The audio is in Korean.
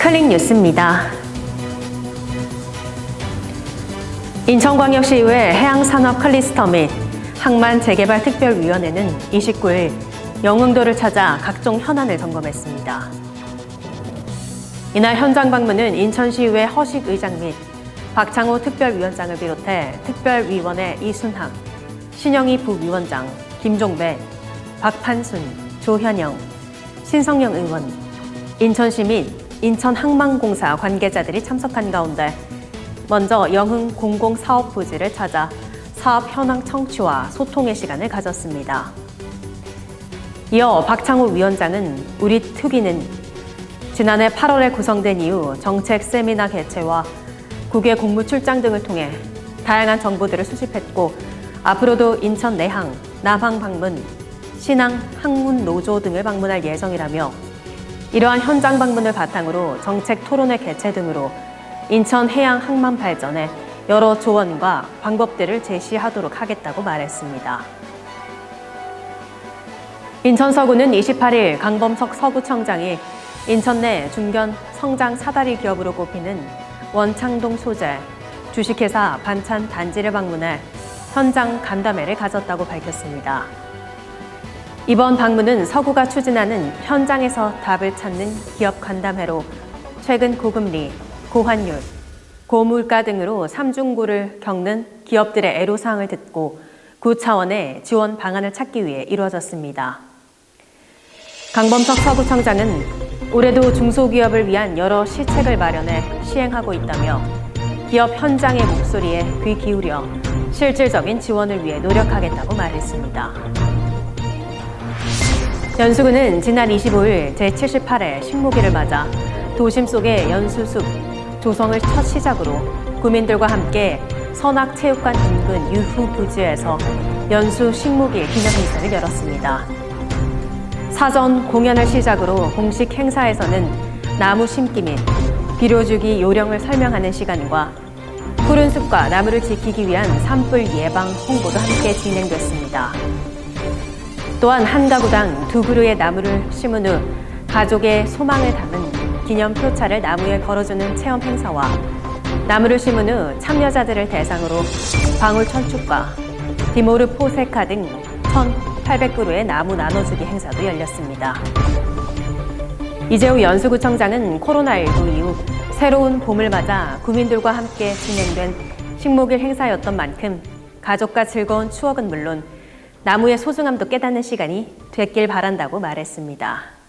클릭 뉴스입니다. 인천광역시의회 해양산업 클리스터 및 항만 재개발 특별위원회는 29일 영흥도를 찾아 각종 현안을 점검했습니다. 이날 현장 방문은 인천시의회 허식 의장 및 박창호 특별위원장을 비롯해 특별위원회 이순학, 신영희 부위원장, 김종배, 박판순, 조현영, 신성영 의원, 인천시 및 인천항만공사 관계자들이 참석한 가운데 먼저 영흥 공공사업 부지를 찾아 사업 현황 청취와 소통의 시간을 가졌습니다. 이어 박창호 위원장은 우리 특위는 지난해 8월에 구성된 이후 정책 세미나 개최와 국외 공무 출장 등을 통해 다양한 정보들을 수집했고 앞으로도 인천 내항, 남항 방문, 신항 항문 노조 등을 방문할 예정이라며 이러한 현장 방문을 바탕으로 정책 토론회 개최 등으로 인천 해양 항만 발전에 여러 조언과 방법들을 제시하도록 하겠다고 말했습니다. 인천 서구는 28일 강범석 서구청장이 인천 내 중견 성장 사다리 기업으로 꼽히는 원창동 소재 주식회사 반찬 단지를 방문해 현장 간담회를 가졌다고 밝혔습니다. 이번 방문은 서구가 추진하는 현장에서 답을 찾는 기업 간담회로 최근 고금리, 고환율, 고물가 등으로 삼중고를 겪는 기업들의 애로사항을 듣고 구 차원의 지원 방안을 찾기 위해 이루어졌습니다. 강범석 서구청장은 올해도 중소기업을 위한 여러 시책을 마련해 시행하고 있다며 기업 현장의 목소리에 귀 기울여 실질적인 지원을 위해 노력하겠다고 말했습니다. 연수구는 지난 25일 제78회 식목일을 맞아 도심 속의 연수숲 조성을 첫 시작으로 구민들과 함께 선악체육관 인근 유후 부지에서 연수 식목일 기념 행사를 열었습니다. 사전 공연을 시작으로 공식 행사에서는 나무 심기 및 비료 주기 요령을 설명하는 시간과 푸른 숲과 나무를 지키기 위한 산불 예방 홍보도 함께 진행됐습니다. 또한 한 가구당 두 그루의 나무를 심은 후 가족의 소망을 담은 기념 표차를 나무에 걸어주는 체험 행사와 나무를 심은 후 참여자들을 대상으로 방울 천축과 디모르 포세카 등 1,800그루의 나무 나눠주기 행사도 열렸습니다. 이재우 연수구청장은 코로나19 이후 새로운 봄을 맞아 구민들과 함께 진행된 식목일 행사였던 만큼 가족과 즐거운 추억은 물론 나무의 소중함도 깨닫는 시간이 됐길 바란다고 말했습니다.